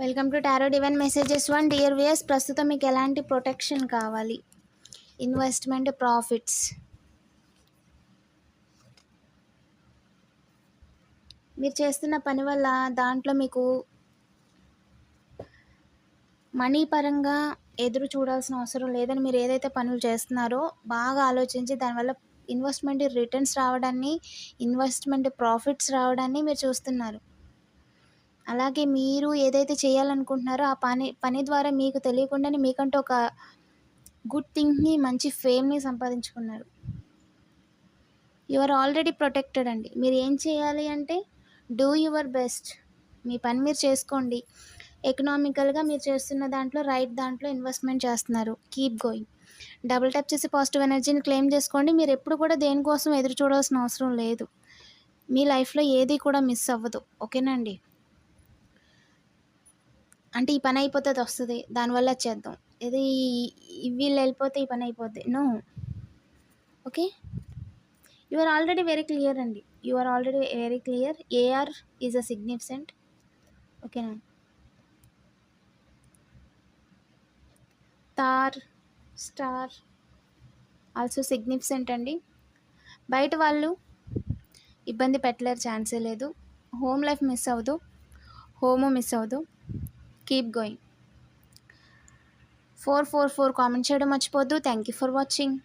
Welcome to tarot divine messages one dear viewers ప్రస్తుతం మీకు ఎలాంటి ప్రొటెక్షన్ కావాలి? ఇన్వెస్ట్మెంట్ ప్రాఫిట్స్ మీరు చేస్తున్న పని వల్ల దాంట్లో మీకు మనీ పరంగా ఎదురు చూడాల్సిన అవసరం లేదని మీరు ఏదైతే పనులు చేస్తున్నారో బాగా ఆలోచించి దానివల్ల ఇన్వెస్ట్మెంట్ రిటర్న్స్ రావడాన్ని ఇన్వెస్ట్మెంట్ ప్రాఫిట్స్ రావడాన్ని మీరు చూస్తున్నారు. అలాగే మీరు ఏదైతే చేయాలనుకుంటున్నారో ఆ పని పని ద్వారా మీకు తెలియకుండానే మీకంటూ ఒక గుడ్ థింగ్ని మంచి ఫేమ్ని సంపాదించుకున్నారు. యు ఆర్ ఆల్రెడీ ప్రొటెక్టెడ్ అండి. మీరు ఏం చేయాలి అంటే డూ యువర్ బెస్ట్ మీ పని మీరు చేసుకోండి. ఎకనామికల్గా మీరు చేస్తున్న దాంట్లో రైట్ దాంట్లో ఇన్వెస్ట్మెంట్ చేస్తున్నారు. కీప్ గోయింగ్ డబుల్ ట్యాప్ చేసి పాజిటివ్ ఎనర్జీని క్లెయిమ్ చేసుకోండి. మీరు ఎప్పుడు కూడా దేనికోసం ఎదురు చూడాల్సిన అవసరం లేదు. మీ లైఫ్లో ఏది కూడా మిస్ అవ్వదు. ఓకేనండి అంటే ఈ పని అయిపోతే అది వస్తుంది. దానివల్ల చేద్దాం. ఇది వీళ్ళు వెళ్ళిపోతే ఈ పని అయిపోద్ది. No okay you are already very clear అండి. You are already very clear AR is a significant ఓకేనా తార్ స్టార్ ఆల్సో సిగ్నిఫికెంట్ అండి. బయట వాళ్ళు ఇబ్బంది పెట్టలేరు. ఛాన్సే లేదు. హోమ్ లైఫ్ మిస్ అవ్వదు. హోము మిస్ అవ్వదు. Keep going four four four comment చేయడం మర్చిపోద్దు. Thank you for watching